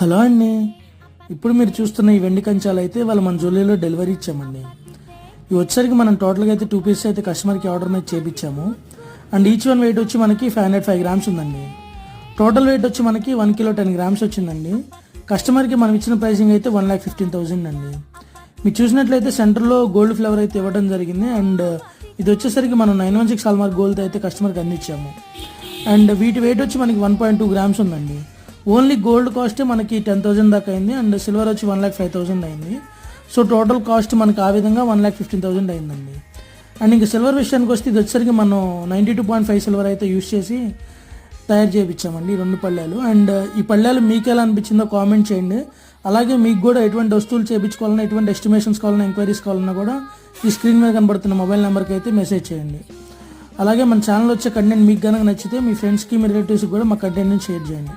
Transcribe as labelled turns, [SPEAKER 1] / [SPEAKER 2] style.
[SPEAKER 1] Hello అండి. ఇప్పుడు మీరు చూస్తున్న ఈ వెండి కంచాలు అయితే వాళ్ళు మన జ్యువెలరీలో డెలివరీ ఇచ్చామండి. ఇవి వచ్చేసరికి మనం టోటల్గా అయితే టూ పీసెస్ అయితే కస్టమర్కి ఆర్డర్ మీద చేపించాము అండ్ ఈచ్ వన్ వెయిట్ వచ్చి మనకి ఫైవ్ హండ్రెడ్ ఫైవ్ గ్రామ్స్ ఉందండి. టోటల్ వెయిట్ వచ్చి మనకి వన్ కిలో టెన్ గ్రామ్స్ వచ్చిందండి. కస్టమర్కి మనం ఇచ్చిన ప్రైసింగ్ అయితే వన్ ల్యాక్ ఫిఫ్టీన్ థౌసండ్ అండి. మీరు చూసినట్లయితే సెంటర్లో గోల్డ్ ఫ్లేవర్ అయితే ఇవ్వడం జరిగింది. అండ్ ఇది వచ్చేసరికి మనం nine one six hallmark gold అయితే కస్టమర్కి అందించాము. అండ్ వీటి వెయిట్ వచ్చి మనకి వన్ పాయింట్ టూ గ్రామ్స్ ఉందండి. ఓన్లీ గోల్డ్ కాస్ట్ మనకి టెన్ థౌసండ్ దాకా అయింది అండ్ సిల్వర్ వచ్చి వన్ ల్యాక్ ఫైవ్ థౌసండ్ అయింది. సో టోటల్ కాస్ట్ మనకి ఆ విధంగా వన్ ల్యాక్ ఫిఫ్టీన్ థౌసండ్ అయిందండి. అండ్ ఇంకా సిల్వర్ విషయానికి వస్తే ఇది వచ్చేసరికి మనం ninety two point five silver అయితే యూస్ చేసి తయారు చేయించామండి ఈ రెండు పళ్ళాలు. అండ్ ఈ పళ్ళాలు మీకు ఎలా అనిపించిందో కామెంట్ చేయండి. అలాగే మీకు కూడా ఎటువంటి వస్తువులు చేయించుకోవాలన్నా ఎటువంటి ఎస్టిమేషన్స్ కావాలన్నా ఎంక్వైరీస్ కావాలన్నా కూడా ఈ స్క్రీన్ మీద కనబడుతున్న మొబైల్ నెంబర్కి అయితే మెసేజ్ చేయండి. అలాగే మన ఛానల్ వచ్చే కంటెంట్ మీకు కనుక నచ్చితే మీ ఫ్రెండ్స్కి మీ రిలేటివ్స్కి కూడా మా కంటెంట్ని షేర్ చేయండి.